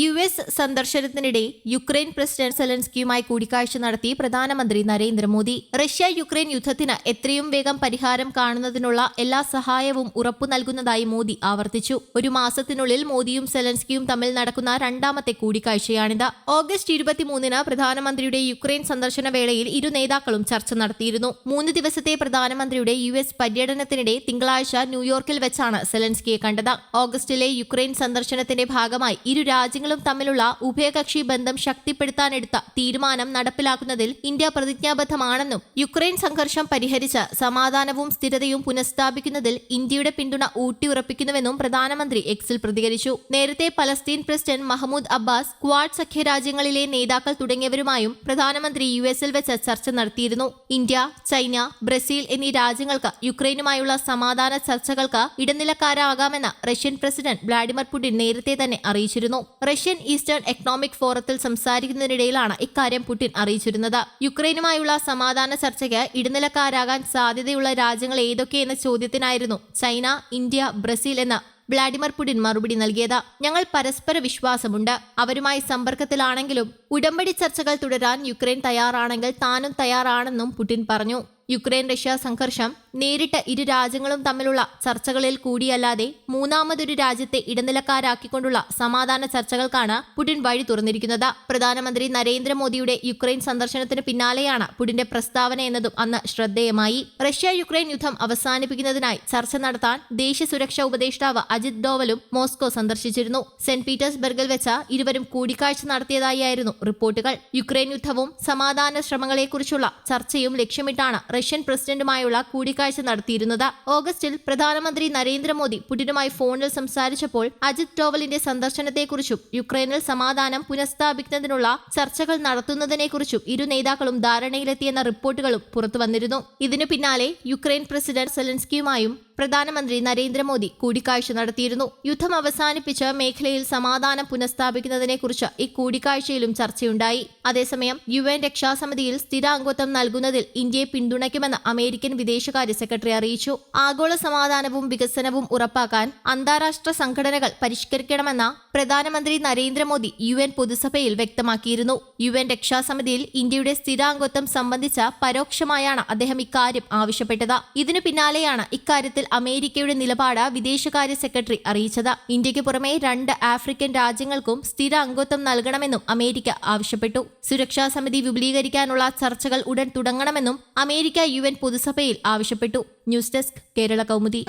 U S സന്ദർശനത്തിനിടെ Ukraine president സെലൻസ്കിയുമായി കൂടിക്കാഴ്ച നടത്തി പ്രധാനമന്ത്രി നരേന്ദ്രമോദി. റഷ്യ യുക്രൈൻ യുദ്ധത്തിന് എത്രയും വേഗം പരിഹാരം കാണുന്നതിനുള്ള എല്ലാ സഹായവും ഉറപ്പു നൽകുന്നതായി മോദി ആവർത്തിച്ചു. ഒരു മാസത്തിനുള്ളിൽ മോദിയും സെലൻസ്കിയും തമ്മിൽ നടക്കുന്ന രണ്ടാമത്തെ കൂടിക്കാഴ്ചയാണിത്. ഓഗസ്റ്റ് ഇരുപത്തിമൂന്നിന് പ്രധാനമന്ത്രിയുടെ യുക്രൈൻ സന്ദർശന വേളയിൽ ഇരു നേതാക്കളും ചർച്ച നടത്തിയിരുന്നു. മൂന്ന് ദിവസത്തെ പ്രധാനമന്ത്രിയുടെ യു എസ് പര്യടനത്തിനിടെ തിങ്കളാഴ്ച ന്യൂയോർക്കിൽ വെച്ചാണ് സെലൻസ്കിയെ കണ്ടത്. ഓഗസ്റ്റിലെ യുക്രൈൻ സന്ദർശനത്തിന്റെ ഭാഗമായി ഇരു രാജ്യങ്ങളും തമ്മിലുള്ള ഉഭയകക്ഷി ബന്ധം ശക്തിപ്പെടുത്താനെടുത്ത തീരുമാനം നടപ്പിലാക്കുന്നതിൽ ഇന്ത്യ പ്രതിജ്ഞാബദ്ധമാണെന്നും യുക്രൈൻ സംഘർഷം പരിഹരിച്ച് സമാധാനവും സ്ഥിരതയും പുനഃസ്ഥാപിക്കുന്നതിൽ ഇന്ത്യയുടെ പിന്തുണ ഊട്ടിയുറപ്പിക്കുന്നുവെന്നും പ്രധാനമന്ത്രി എക്സിൽ പ്രതികരിച്ചു. നേരത്തെ Palestine president Mahmoud Abbas Quad സഖ്യരാജ്യങ്ങളിലെ നേതാക്കൾ തുടങ്ങിയവരുമായും പ്രധാനമന്ത്രി യു എസിൽ വെച്ച് ചർച്ച നടത്തിയിരുന്നു. ഇന്ത്യ ചൈന ബ്രസീൽ എന്നീ രാജ്യങ്ങൾക്ക് യുക്രൈനുമായുള്ള സമാധാന ചർച്ചകൾക്ക് ഇടനിലക്കാരാകാമെന്ന് റഷ്യൻ പ്രസിഡന്റ് വ്ളാഡിമിർ പുടിൻ നേരത്തെ തന്നെ അറിയിച്ചിരുന്നു. റഷ്യൻ ഈസ്റ്റേൺ എക്കണോമിക് ഫോറത്തിൽ സംസാരിക്കുന്നതിനിടയിലാണ് ഇക്കാര്യം പുടിൻ അറിയിച്ചിരുന്നത്. യുക്രൈനുമായുള്ള സമാധാന ചർച്ചയ്ക്ക് ഇടനിലക്കാരാകാൻ സാധ്യതയുള്ള രാജ്യങ്ങൾ ഏതൊക്കെയെന്ന ചോദ്യത്തിനായിരുന്നു ചൈന ഇന്ത്യ ബ്രസീൽ എന്ന വ്ളാഡിമിർ പുടിൻ മറുപടി നൽകിയത്. ഞങ്ങൾ പരസ്പര വിശ്വാസമുണ്ട്. അവരുമായി സമ്പർക്കത്തിലാണെങ്കിലും ഉടമ്പടി ചർച്ചകൾ തുടരാൻ യുക്രൈൻ തയ്യാറാണെങ്കിൽ താനും തയ്യാറാണെന്നും പുടിൻ പറഞ്ഞു. യുക്രൈൻ റഷ്യ സംഘർഷം നേരിട്ട് ഇരു രാജ്യങ്ങളും തമ്മിലുള്ള ചർച്ചകളിൽ കൂടിയല്ലാതെ മൂന്നാമതൊരു രാജ്യത്തെ ഇടനിലക്കാരാക്കിക്കൊണ്ടുള്ള സമാധാന ചർച്ചകൾക്കാണ് പുടിൻ വഴി തുറന്നിരിക്കുന്നത്. പ്രധാനമന്ത്രി നരേന്ദ്രമോദിയുടെ യുക്രൈൻ സന്ദർശനത്തിന് പിന്നാലെയാണ് പുടിന്റെ പ്രസ്താവന എന്നതും അന്ന് ശ്രദ്ധേയമായി. റഷ്യ യുക്രൈൻ യുദ്ധം അവസാനിപ്പിക്കുന്നതിനായി ചർച്ച നടത്താൻ ദേശീയ സുരക്ഷാ ഉപദേഷ്ടാവ് അജിത് ഡോവലും മോസ്കോ സന്ദർശിച്ചിരുന്നു. സെന്റ് പീറ്റേഴ്സ്ബർഗിൽ വെച്ച ഇരുവരും കൂടിക്കാഴ്ച നടത്തിയതായിരുന്നു റിപ്പോർട്ടുകൾ. യുക്രൈൻ യുദ്ധവും സമാധാന ശ്രമങ്ങളെക്കുറിച്ചുള്ള ചർച്ചയും ലക്ഷ്യമിട്ടാണ് റഷ്യൻ പ്രസിഡന്റുമായുള്ള കൂടിക്കാഴ്ച നടത്തിയിരുന്നത് ഓഗസ്റ്റിൽ പ്രധാനമന്ത്രി നരേന്ദ്രമോദി പുടിനുമായി ഫോണിൽ സംസാരിച്ചപ്പോൾ അജിത് ഡോവലിന്റെ സന്ദർശനത്തെക്കുറിച്ചും യുക്രൈനിൽ സമാധാനം പുനഃസ്ഥാപിക്കുന്നതിനുള്ള ചർച്ചകൾ നടത്തുന്നതിനെക്കുറിച്ചും ഇരു നേതാക്കളും ധാരണയിലെത്തിയെന്ന റിപ്പോർട്ടുകളും പുറത്തുവന്നിരുന്നു. ഇതിനു പിന്നാലെ യുക്രൈൻ പ്രസിഡന്റ് സെലൻസ്കിയുമായും പ്രധാനമന്ത്രി നരേന്ദ്രമോദി കൂടിക്കാഴ്ച നടത്തിയിരുന്നു. യുദ്ധം അവസാനിപ്പിച്ച് മേഖലയിൽ സമാധാനം പുനഃസ്ഥാപിക്കുന്നതിനെക്കുറിച്ച് ഇക്കൂടിക്കാഴ്ചയിലും കൂടിക്കാഴ്ചയിലും ചർച്ചയുണ്ടായി. അതേസമയം യു എൻ രക്ഷാസമിതിയിൽ സ്ഥിര അംഗത്വം നൽകുന്നതിൽ ഇന്ത്യയെ പിന്തുണയ്ക്കുമെന്ന് അമേരിക്കൻ വിദേശകാര്യ സെക്രട്ടറി അറിയിച്ചു. ആഗോള സമാധാനവും വികസനവും ഉറപ്പാക്കാൻ അന്താരാഷ്ട്ര സംഘടനകൾ പരിഷ്കരിക്കണമെന്ന പ്രധാനമന്ത്രി നരേന്ദ്രമോദി യു എൻ പൊതുസഭയിൽ വ്യക്തമാക്കിയിരുന്നു. യു എൻ രക്ഷാസമിതിയിൽ ഇന്ത്യയുടെ സ്ഥിരാംഗത്വം സംബന്ധിച്ച പരോക്ഷമായാണ് അദ്ദേഹം ഇക്കാര്യം ആവശ്യപ്പെട്ടത്. ഇതിനു പിന്നാലെയാണ് ഇക്കാര്യത്തിൽ കാര്യത്തിൽ അമേരിക്കയുടെ നിലപാട് വിദേശകാര്യ സെക്രട്ടറി അറിയിച്ചത്. ഇന്ത്യയ്ക്ക് പുറമെ രണ്ട് ആഫ്രിക്കൻ രാജ്യങ്ങൾക്കും സ്ഥിര അംഗത്വം നൽകണമെന്നും അമേരിക്ക ആവശ്യപ്പെട്ടു. സുരക്ഷാ സമിതി വിപുലീകരിക്കാനുള്ള ചർച്ചകൾ ഉടൻ തുടങ്ങണമെന്നും അമേരിക്ക യു എൻ പൊതുസഭയിൽ ആവശ്യപ്പെട്ടു. News desk Kerala Kaumudi.